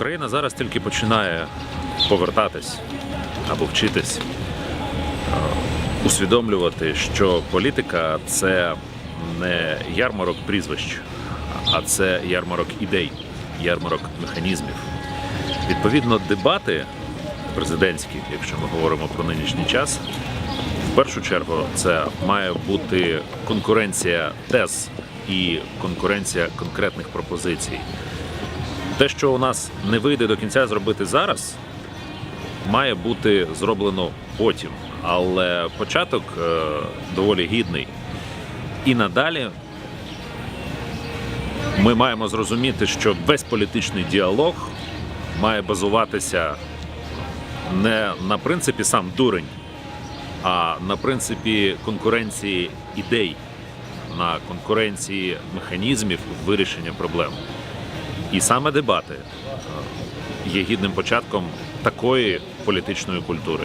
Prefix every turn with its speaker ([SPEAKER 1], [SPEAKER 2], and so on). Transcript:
[SPEAKER 1] Україна зараз тільки починає повертатись або вчитись, е, усвідомлювати, що політика це не ярмарок прізвищ, а це ярмарок ідей, ярмарок механізмів. Відповідно, дебати президентські, якщо ми говоримо про нинішній час, в першу чергу це має бути конкуренція тез і конкуренція конкретних пропозицій. Те, що у нас не вийде до кінця зробити зараз, має бути зроблено потім. Але початок е, доволі гідний. І надалі ми маємо зрозуміти, що весь політичний діалог має базуватися не на принципі сам дурень, а на принципі конкуренції ідей, на конкуренції механізмів вирішення проблем. І саме дебати е, є гідним початком такої політичної культури.